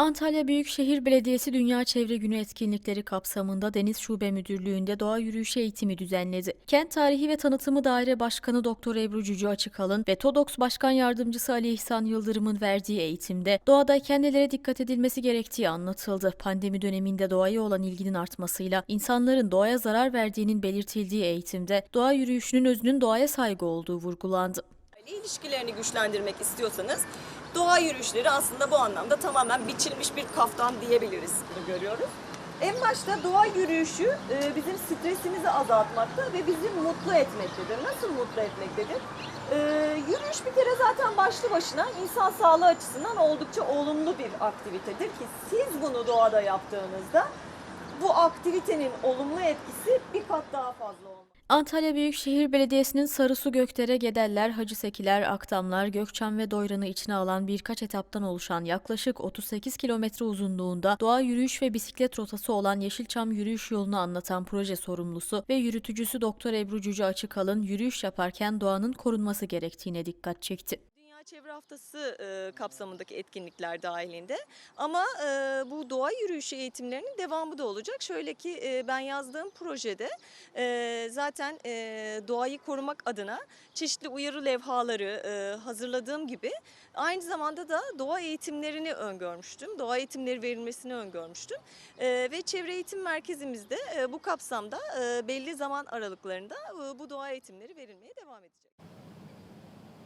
Antalya Büyükşehir Belediyesi Dünya Çevre Günü etkinlikleri kapsamında Deniz Şube Müdürlüğü'nde doğa yürüyüşü eğitimi düzenledi. Kent Tarihi ve Tanıtımı Daire Başkanı Doktor Ebru Cücü Açıkalın ve TODOX Başkan Yardımcısı Ali İhsan Yıldırım'ın verdiği eğitimde doğadayken nelere dikkat edilmesi gerektiği anlatıldı. Pandemi döneminde doğaya olan ilginin artmasıyla insanların doğaya zarar verdiğinin belirtildiği eğitimde doğa yürüyüşünün özünün doğaya saygı olduğu vurgulandı. İlişkilerini güçlendirmek istiyorsanız doğa yürüyüşleri aslında bu anlamda tamamen biçilmiş bir kaftan diyebiliriz. Bunu görüyoruz. En başta doğa yürüyüşü e, bizim stresimizi azaltmakta ve bizi mutlu etmektedir. Nasıl mutlu etmektedir? E, Yürüyüş bir kere zaten başlı başına insan sağlığı açısından oldukça olumlu bir aktivitedir ki siz bunu doğada yaptığınızda bu aktivitenin olumlu etkisi bir kat daha fazla olmalı. Antalya Büyükşehir Belediyesi'nin Sarısu Gökdere, Gedeller, Hacısekiler, Aktamlar, Gökçen ve Doyran'ı içine alan birkaç etaptan oluşan yaklaşık 38 kilometre uzunluğunda doğa yürüyüş ve bisiklet rotası olan Yeşilçam yürüyüş yolunu anlatan proje sorumlusu ve yürütücüsü Doktor Ebru Cüce Açıkalın yürüyüş yaparken doğanın korunması gerektiğine dikkat çekti. Çevre Haftası e, kapsamındaki etkinlikler dahilinde ama e, bu doğa yürüyüşü eğitimlerinin devamı da olacak. Şöyle ki e, ben yazdığım projede e, zaten e, doğayı korumak adına çeşitli uyarı levhaları e, hazırladığım gibi aynı zamanda da doğa eğitimlerini öngörmüştüm. Doğa eğitimleri verilmesini öngörmüştüm. E, ve çevre eğitim merkezimizde e, bu kapsamda e, belli zaman aralıklarında e, bu doğa eğitimleri verilmeye devam edecek.